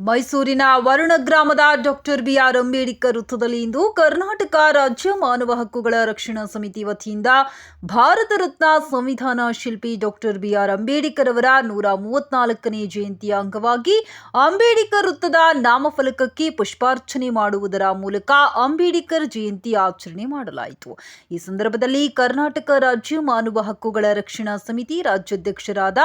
ಮೈಸೂರಿನ ವರುಣ ಗ್ರಾಮದ doctor B R Ambedkar ವೃತ್ತದಲ್ಲಿ ಇಂದು ಕರ್ನಾಟಕ ರಾಜ್ಯ ಮಾನವ ಹಕ್ಕುಗಳ ರಕ್ಷಣಾ ಸಮಿತಿ ವತಿಯಿಂದ ಭಾರತ ರತ್ನ ಸಂವಿಧಾನ ಶಿಲ್ಪಿ ಡಾಕ್ಟರ್ ಬಿ ಆರ್ ಅಂಬೇಡ್ಕರ್ ಅವರ ನೂರ ಮೂವತ್ನಾಲ್ಕನೇ ಜಯಂತಿಯ ಅಂಗವಾಗಿ ಅಂಬೇಡ್ಕರ್ ವೃತ್ತದ ನಾಮಫಲಕಕ್ಕೆ ಪುಷ್ಪಾರ್ಚನೆ ಮಾಡುವುದರ ಮೂಲಕ ಅಂಬೇಡ್ಕರ್ ಜಯಂತಿ ಆಚರಣೆ ಮಾಡಲಾಯಿತು. ಈ ಸಂದರ್ಭದಲ್ಲಿ ಕರ್ನಾಟಕ ರಾಜ್ಯ ಮಾನವ ಹಕ್ಕುಗಳ ರಕ್ಷಣಾ ಸಮಿತಿ ರಾಜ್ಯಾಧ್ಯಕ್ಷರಾದ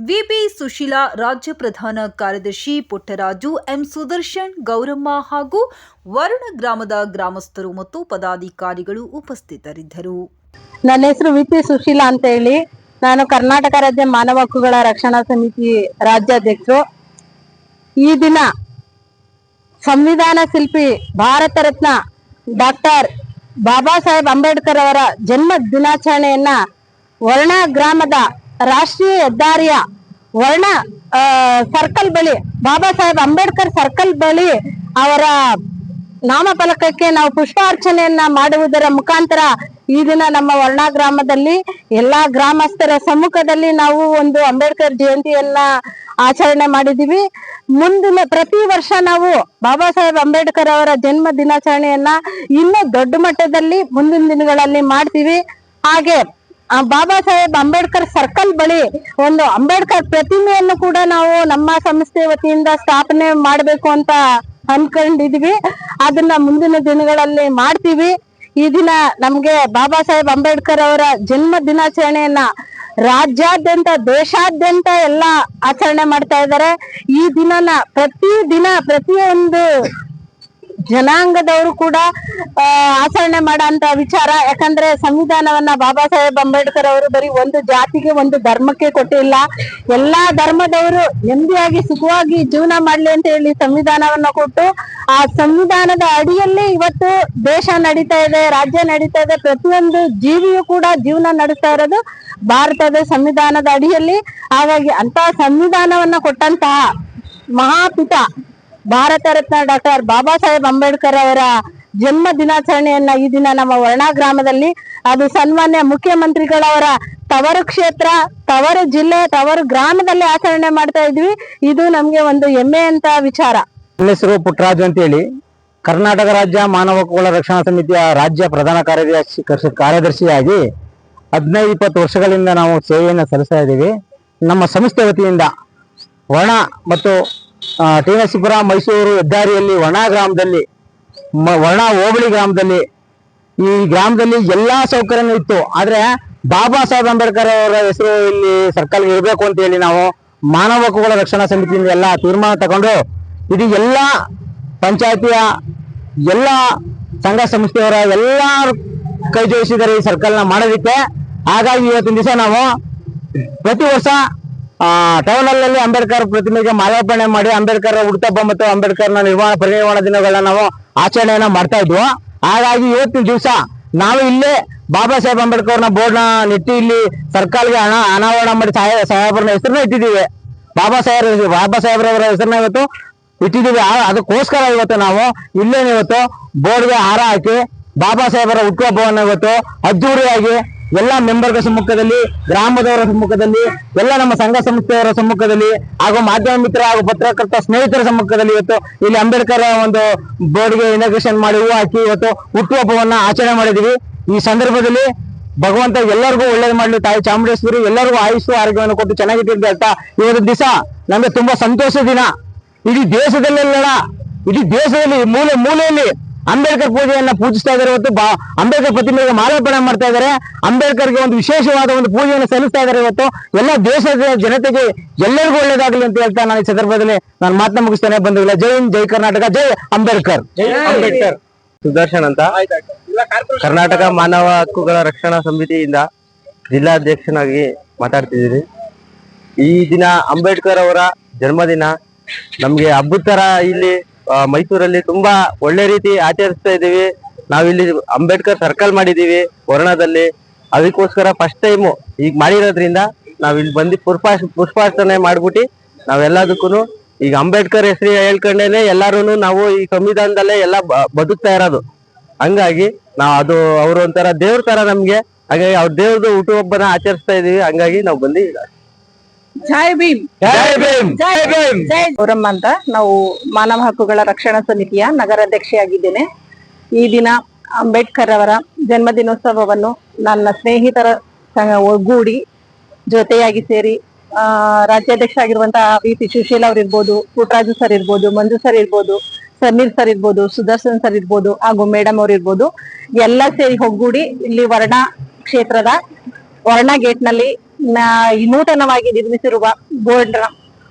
ವಿಪಿ ಸುಶೀಲಾ, ರಾಜ್ಯ ಪ್ರಧಾನ ಕಾರ್ಯದರ್ಶಿ ಪುಟ್ಟರಾಜು ಎಂ ಸುದರ್ಶನ್, ಗೌರಮ್ಮ ಹಾಗೂ ವರುಣ ಗ್ರಾಮದ ಗ್ರಾಮಸ್ಥರು ಮತ್ತು ಪದಾಧಿಕಾರಿಗಳು ಉಪಸ್ಥಿತರಿದ್ದರು. ನನ್ನ ಹೆಸರು ವಿಪಿ ಸುಶೀಲಾ ಅಂತ ಹೇಳಿ. ನಾನು ಕರ್ನಾಟಕ ರಾಜ್ಯ ಮಾನವ ಹಕ್ಕುಗಳ ರಕ್ಷಣಾ ಸಮಿತಿ ರಾಜ್ಯಾಧ್ಯಕ್ಷರು. ಈ ದಿನ ಸಂವಿಧಾನ ಶಿಲ್ಪಿ ಭಾರತ ರತ್ನ ಡಾಕ್ಟರ್ ಬಾಬಾ ಸಾಹೇಬ್ ಅಂಬೇಡ್ಕರ್ ಅವರ ಜನ್ಮ ದಿನಾಚರಣೆಯನ್ನ ವರ್ಣ ಗ್ರಾಮದ ರಾಷ್ಟ್ರೀಯ ಹೆದ್ದಾರಿಯ ವರ್ಣ ಸರ್ಕಲ್ ಬಳಿ, ಬಾಬಾ ಸಾಹೇಬ್ ಅಂಬೇಡ್ಕರ್ ಸರ್ಕಲ್ ಬಳಿ ಅವರ ನಾಮಫಲಕಕ್ಕೆ ನಾವು ಪುಷ್ಪಾರ್ಚನೆಯನ್ನ ಮಾಡುವುದರ ಮುಖಾಂತರ ಈ ದಿನ ನಮ್ಮ ವರ್ಣ ಗ್ರಾಮದಲ್ಲಿ ಎಲ್ಲಾ ಗ್ರಾಮಸ್ಥರ ಸಮ್ಮುಖದಲ್ಲಿ ನಾವು ಒಂದು ಅಂಬೇಡ್ಕರ್ ಜಯಂತಿಯನ್ನ ಆಚರಣೆ ಮಾಡಿದೀವಿ ಮುಂದಿನ ಪ್ರತಿ ವರ್ಷ ನಾವು ಬಾಬಾ ಸಾಹೇಬ್ ಅಂಬೇಡ್ಕರ್ ಅವರ ಜನ್ಮ ದಿನಾಚರಣೆಯನ್ನ ಇನ್ನೂ ದೊಡ್ಡ ಮಟ್ಟದಲ್ಲಿ ಮುಂದಿನ ದಿನಗಳಲ್ಲಿ ಮಾಡ್ತೀವಿ. ಹಾಗೆ ಬಾಬಾ ಸಾಹೇಬ್ ಅಂಬೇಡ್ಕರ್ ಸರ್ಕಲ್ ಬಳಿ ಒಂದು ಅಂಬೇಡ್ಕರ್ ಪ್ರತಿಮೆಯನ್ನು ಕೂಡ ನಾವು ನಮ್ಮ ಸಂಸ್ಥೆ ವತಿಯಿಂದ ಸ್ಥಾಪನೆ ಮಾಡಬೇಕು ಅಂತ ಅನ್ಕೊಂಡಿದ್ವಿ. ಅದನ್ನ ಮುಂದಿನ ದಿನಗಳಲ್ಲಿ ಮಾಡ್ತೀವಿ. ಈ ದಿನ ನಮ್ಗೆ ಬಾಬಾ ಸಾಹೇಬ್ ಅಂಬೇಡ್ಕರ್ ಅವರ ಜನ್ಮ ದಿನಾಚರಣೆಯನ್ನ ರಾಜ್ಯಾದ್ಯಂತ, ದೇಶಾದ್ಯಂತ ಎಲ್ಲ ಆಚರಣೆ ಮಾಡ್ತಾ ಇದ್ದಾರೆ. ಈ ದಿನನ ಪ್ರತಿ ದಿನ ಪ್ರತಿಯೊಂದು ಜನಾಂಗದವರು ಕೂಡ ಆಚರಣೆ ಮಾಡುವಂತ ವಿಚಾರ. ಯಾಕಂದ್ರೆ ಸಂವಿಧಾನವನ್ನ ಬಾಬಾ ಸಾಹೇಬ್ ಅಂಬೇಡ್ಕರ್ ಅವರು ಬರೀ ಒಂದು ಜಾತಿಗೆ ಒಂದು ಧರ್ಮಕ್ಕೆ ಕೊಟ್ಟಿಲ್ಲ. ಎಲ್ಲಾ ಧರ್ಮದವರು ನೆಮ್ಮದಿಯಾಗಿ, ಸುಖವಾಗಿ ಜೀವನ ಮಾಡ್ಲಿ ಅಂತ ಹೇಳಿ ಸಂವಿಧಾನವನ್ನ ಕೊಟ್ಟು, ಆ ಸಂವಿಧಾನದ ಅಡಿಯಲ್ಲಿ ಇವತ್ತು ದೇಶ ನಡೀತಾ ಇದೆ, ರಾಜ್ಯ ನಡೀತಾ ಇದೆ. ಪ್ರತಿಯೊಂದು ಜೀವಿಯು ಕೂಡ ಜೀವನ ನಡೆಸ್ತಾ ಇರೋದು ಭಾರತದ ಸಂವಿಧಾನದ ಅಡಿಯಲ್ಲಿ. ಹಾಗಾಗಿ ಅಂತ ಸಂವಿಧಾನವನ್ನ ಕೊಟ್ಟಂತಹ ಮಹಾಪಿತ ಭಾರತ ರತ್ನ ಡಾಕ್ಟರ್ ಬಾಬಾ ಸಾಹೇಬ್ ಅಂಬೇಡ್ಕರ್ ಅವರ ಜನ್ಮ ದಿನಾಚರಣೆಯನ್ನ ಈ ದಿನ ನಮ್ಮ ವರ್ಣಾ ಗ್ರಾಮದಲ್ಲಿ, ಅದು ಸನ್ಮಾನ್ಯ ಮುಖ್ಯಮಂತ್ರಿಗಳವರ ತವರು ಕ್ಷೇತ್ರ, ತವರು ಜಿಲ್ಲೆ, ತವರು ಗ್ರಾಮದಲ್ಲಿ ಆಚರಣೆ ಮಾಡ್ತಾ ಇದ್ವಿ. ಇದು ನಮ್ಗೆ ಒಂದು ಹೆಮ್ಮೆ ಅಂತ ವಿಚಾರ. ನನ್ನ ಹೆಸರು ಪುಟ್ಟರಾಜು ಅಂತೇಳಿ, ಕರ್ನಾಟಕ ರಾಜ್ಯ ಮಾನವ ಹಕ್ಕುಗಳ ರಕ್ಷಣಾ ಸಮಿತಿಯ ರಾಜ್ಯ ಪ್ರಧಾನ ಕಾರ್ಯದರ್ಶಿ, ಕಾರ್ಯದರ್ಶಿಯಾಗಿ ಹದಿನೈದು, ಇಪ್ಪತ್ತು ವರ್ಷಗಳಿಂದ ನಾವು ಸೇವೆಯನ್ನು ಸಲ್ಲಿಸ್ತಾ ಇದ್ದೀವಿ. ನಮ್ಮ ಸಂಸ್ಥೆ ವತಿಯಿಂದ ವರ್ಣ ಮತ್ತು ಆ, ಟಿ ನರಸೀಪುರ ಮೈಸೂರು ಹೆದ್ದಾರಿಯಲ್ಲಿ ವರ್ಣ ಗ್ರಾಮದಲ್ಲಿ ವರ್ಣ ಹೋಬಳಿ ಗ್ರಾಮದಲ್ಲಿ ಈ ಗ್ರಾಮದಲ್ಲಿ ಎಲ್ಲಾ ಸೌಕರ್ಯನೂ ಇತ್ತು. ಆದ್ರೆ ಬಾಬಾ ಸಾಹೇಬ್ ಅಂಬೇಡ್ಕರ್ ಅವರ ಹೆಸರು ಇಲ್ಲಿ ಸರ್ಕಲ್ ಇರಬೇಕು ಅಂತ ಹೇಳಿ ನಾವು ಮಾನವ ಹಕ್ಕುಗಳ ರಕ್ಷಣಾ ಸಮಿತಿಯಿಂದ ಎಲ್ಲ ತೀರ್ಮಾನ ತಗೊಂಡು ಇದು ಎಲ್ಲ ಪಂಚಾಯತಿಯ ಎಲ್ಲ ಸಂಘ ಸಂಸ್ಥೆಯವರ ಎಲ್ಲ ಕೈ ಜೋಡಿಸಿದ್ದಾರೆ ಈ ಸರ್ಕಲ್ನ ಮಾಡೋದಿಕ್ಕೆ ಹಾಗಾಗಿ ಇವತ್ತಿನ ದಿವಸ ನಾವು ಪ್ರತಿ ವರ್ಷ ಟೌನ್ ಅಲ್ಲಿ ಅಂಬೇಡ್ಕರ್ ಪ್ರತಿಮೆಗೆ ಮಾಲಾರ್ಪಣೆ ಮಾಡಿ ಅಂಬೇಡ್ಕರ್ ಹುಟ್ಟುಹಬ್ಬ ಮತ್ತು ಅಂಬೇಡ್ಕರ್ನ ನಿರ್ಮಾಣ ಪರಿನಿರ್ವಾಣ ದಿನಗಳನ್ನ ನಾವು ಆಚರಣೆಯನ್ನ ಮಾಡ್ತಾ ಇದ್ವು. ಹಾಗಾಗಿ ಇವತ್ತಿನ ದಿವಸ ನಾವು ಇಲ್ಲೇ ಬಾಬಾ ಸಾಹೇಬ್ ಅಂಬೇಡ್ಕರ್ನ ಬೋರ್ಡ್ನ ನೆಟ್ಟಿ ಇಲ್ಲಿ ಸರ್ಕಾರಿಗೆ ಹಣ, ಅನಾವರಣ ಮಾಡಿ ಸಾಹೇಬ್ ಸಾಹೇಬ್ರನ್ನ ಹೆಸರನ್ನ ಇಟ್ಟಿದ್ದೀವಿ. ಬಾಬಾ ಸಾಹೇಬ್ ಬಾಬಾ ಸಾಹೇಬ್ರವರ ಹೆಸರನ್ನ ಇವತ್ತು ಇಟ್ಟಿದ್ದೀವಿ. ಅದಕ್ಕೋಸ್ಕರ ಇವತ್ತು ನಾವು ಇಲ್ಲೇ ಇವತ್ತು ಬೋರ್ಡ್ಗೆ ಹಾರ ಹಾಕಿ ಬಾಬಾ ಸಾಹೇಬರ ಹುಟ್ಟುಹಬ್ಬವನ್ನು ಇವತ್ತು ಅದ್ದೂರಿಯಾಗಿ ಎಲ್ಲ ಮೆಂಬರ್ಗಳ ಸಮ್ಮುಖದಲ್ಲಿ, ಗ್ರಾಮದವರ ಸಮ್ಮುಖದಲ್ಲಿ, ಎಲ್ಲ ನಮ್ಮ ಸಂಘ ಸಂಸ್ಥೆಯವರ ಸಮ್ಮುಖದಲ್ಲಿ, ಹಾಗೂ ಮಾಧ್ಯಮ ಮಿತ್ರ ಹಾಗೂ ಪತ್ರಕರ್ತ ಸ್ನೇಹಿತರ ಸಮ್ಮುಖದಲ್ಲಿ ಇವತ್ತು ಇಲ್ಲಿ ಅಂಬೇಡ್ಕರ್ ಒಂದು ಬೋರ್ಡ್ಗೆ ಇನಾಗ್ರೇಷನ್ ಮಾಡಿ ಹೂವು ಹಾಕಿ ಇವತ್ತು ಹುಟ್ಟುಹಬ್ಬವನ್ನ ಆಚರಣೆ ಮಾಡಿದೀವಿ ಈ ಸಂದರ್ಭದಲ್ಲಿ ಭಗವಂತ ಎಲ್ಲರಿಗೂ ಒಳ್ಳೇದು ಮಾಡಲಿ. ತಾಯಿ ಚಾಮುಂಡೇಶ್ವರಿ ಎಲ್ಲರಿಗೂ ಆಯುಷು ಆರೋಗ್ಯವನ್ನು ಕೊಟ್ಟು ಚೆನ್ನಾಗಿಟ್ಟಿರ್ಲಿ ಅಂತ ಇವತ್ತು ದಿವಸ ನಮಗೆ ತುಂಬಾ ಸಂತೋಷ ದಿನ. ಇಡೀ ದೇಶದಲ್ಲೆಲ್ಲ, ಇಡೀ ದೇಶದಲ್ಲಿ ಮೂಲೆ ಮೂಲೆಯಲ್ಲಿ ಅಂಬೇಡ್ಕರ್ ಪೂಜೆಯನ್ನ ಪೂಜಿಸ್ತಾ ಇದ್ದಾರೆ ಇವತ್ತು. ಬಾ- ಅಂಬೇಡ್ಕರ್ ಪ್ರತಿಮೆಗೆ ಮಾಲಾರ್ಪಣೆ ಮಾಡ್ತಾ ಇದ್ದಾರೆ. ಅಂಬೇಡ್ಕರ್ಗೆ ಒಂದು ವಿಶೇಷವಾದ ಒಂದು ಪೂಜೆಯನ್ನು ಸಲ್ಲಿಸ್ತಾ ಇದ್ದಾರೆ ಇವತ್ತು. ಎಲ್ಲ ದೇಶದ ಜನತೆಗೆ ಎಲ್ಲರಿಗೂ ಒಳ್ಳೇದಾಗಲಿ ಅಂತ ಹೇಳ್ತಾ ನಾನು ಈ ಸಂದರ್ಭದಲ್ಲಿ ನಾನು ಮಾತನ್ನ ಮುಗಿಸ್ತಾನೆ. ಬಂದಿಲ್ಲ ಜೈ ಹಿಂದ್ ಜೈ ಕರ್ನಾಟಕ ಜೈ ಅಂಬೇಡ್ಕರ್. ಅಂಬೇಡ್ಕರ್. ಸುದರ್ಶನ್ ಅಂತ. ಕರ್ನಾಟಕ ಮಾನವ ಹಕ್ಕುಗಳ ರಕ್ಷಣಾ ಸಮಿತಿಯಿಂದ ಜಿಲ್ಲಾಧ್ಯಕ್ಷನಾಗಿ ಮಾತಾಡ್ತಿದ್ದೀನಿ. ಈ ದಿನ ಅಂಬೇಡ್ಕರ್ ಅವರ ಜನ್ಮದಿನ. ನಮ್ಗೆ ಹಬ್ಬದ ತರ ಇಲ್ಲಿ ಮೈಸೂರಲ್ಲಿ ತುಂಬಾ ಒಳ್ಳೆ ರೀತಿ ಆಚರಿಸ್ತಾ ಇದೀವಿ ನಾವಿಲ್ಲಿ ಅಂಬೇಡ್ಕರ್ ಸರ್ಕಲ್ ಮಾಡಿದೀವಿ ವರ್ಣದಲ್ಲಿ ಅದಕ್ಕೋಸ್ಕರ ಫಸ್ಟ್ ಟೈಮು ಈಗ ಮಾಡಿರೋದ್ರಿಂದ ನಾವಿಲ್ಲಿ ಬಂದು ಪುಷ್ಪ ಪುಷ್ಪಾರ್ಚನೆ ಮಾಡ್ಬಿಟ್ಟು ನಾವೆಲ್ಲದಕ್ಕೂ ಈಗ ಅಂಬೇಡ್ಕರ್ ಹೆಸರು ಹೇಳ್ಕೊಂಡೇನೆ ಎಲ್ಲರೂ ನಾವು ಈ ಸಂವಿಧಾನದಲ್ಲೇ ಎಲ್ಲ ಬದುಕ್ತಾ ಇರೋದು. ಹಂಗಾಗಿ ನಾವು ಅದು ಅವ್ರ ಒಂಥರ ದೇವ್ರ ತರ ನಮ್ಗೆ. ಹಾಗಾಗಿ ಅವ್ರ ದೇವ್ರದ್ದು ಹುಟ್ಟುಹಬ್ಬನ ಆಚರಿಸ್ತಾ ಇದೀವಿ ಹಂಗಾಗಿ ನಾವು ಬಂದು ಜೈ ಭೀಮ್. ಜೈ ಭೀಮ್. ಜೈ ಭೀಮ್. ಗೌರಮ್ಮ ಅಂತ ನಾವು ಮಾನವ ಹಕ್ಕುಗಳ ರಕ್ಷಣಾ ಸಮಿತಿಯ ನಗರಾಧ್ಯಕ್ಷೆಯಾಗಿದ್ದೇನೆ. ಈ ದಿನ ಅಂಬೇಡ್ಕರ್ ಅವರ ಜನ್ಮದಿನೋತ್ಸವವನ್ನು ನನ್ನ ಸ್ನೇಹಿತರ ಸಂಗ ಒಗ್ಗೂಡಿ ಜೊತೆಯಾಗಿ ಸೇರಿ ಆ ರಾಜ್ಯಾಧ್ಯಕ್ಷ ಆಗಿರುವಂತಹ ವಿ ಪಿ ಸುಶೀಲ್ ಅವ್ರು ಇರ್ಬೋದು ಪುಟ್ಟರಾಜು ಸರ್ ಇರ್ಬೋದು ಮಂಜು ಸರ್ ಇರ್ಬೋದು ಸಮೀರ್ ಸರ್ ಇರ್ಬೋದು ಸುದರ್ಶನ್ ಸರ್ ಇರ್ಬೋದು ಹಾಗೂ ಮೇಡಮ್ ಅವ್ರು ಇರ್ಬೋದು ಎಲ್ಲ ಸೇರಿ ಒಗ್ಗೂಡಿ ಇಲ್ಲಿ ವರ್ಣ ಕ್ಷೇತ್ರದ ವರ್ಣ ಗೇಟ್ನಲ್ಲಿ ನೂತನವಾಗಿ ನಿರ್ಮಿಸಿರುವ ಬೋರ್ಡ್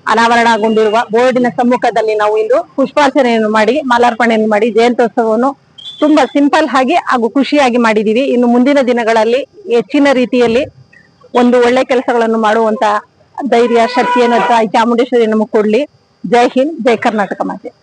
ಅನಾವರಣಗೊಂಡಿರುವ ಬೋರ್ಡಿನ ಸಮ್ಮುಖದಲ್ಲಿ ನಾವು ಇಂದು ಪುಷ್ಪಾರ್ಚನೆಯನ್ನು ಮಾಡಿ, ಮಾಲಾರ್ಪಣೆಯನ್ನು ಮಾಡಿ, ಜಯಂತ್ಯೋತ್ಸವವನ್ನು ತುಂಬಾ ಸಿಂಪಲ್ ಆಗಿ ಹಾಗೂ ಖುಷಿಯಾಗಿ ಮಾಡಿದೀವಿ ಇನ್ನು ಮುಂದಿನ ದಿನಗಳಲ್ಲಿ ಹೆಚ್ಚಿನ ರೀತಿಯಲ್ಲಿ ಒಂದು ಒಳ್ಳೆ ಕೆಲಸಗಳನ್ನು ಮಾಡುವಂತ ಧೈರ್ಯ, ಶಕ್ತಿಯನ್ನು ತಾಯಿ ಚಾಮುಂಡೇಶ್ವರಿ ನಮಗೆ ಕೊಡ್ಲಿ. ಜೈ ಹಿಂದ್, ಜೈ ಕರ್ನಾಟಕ ಮಾತೆ.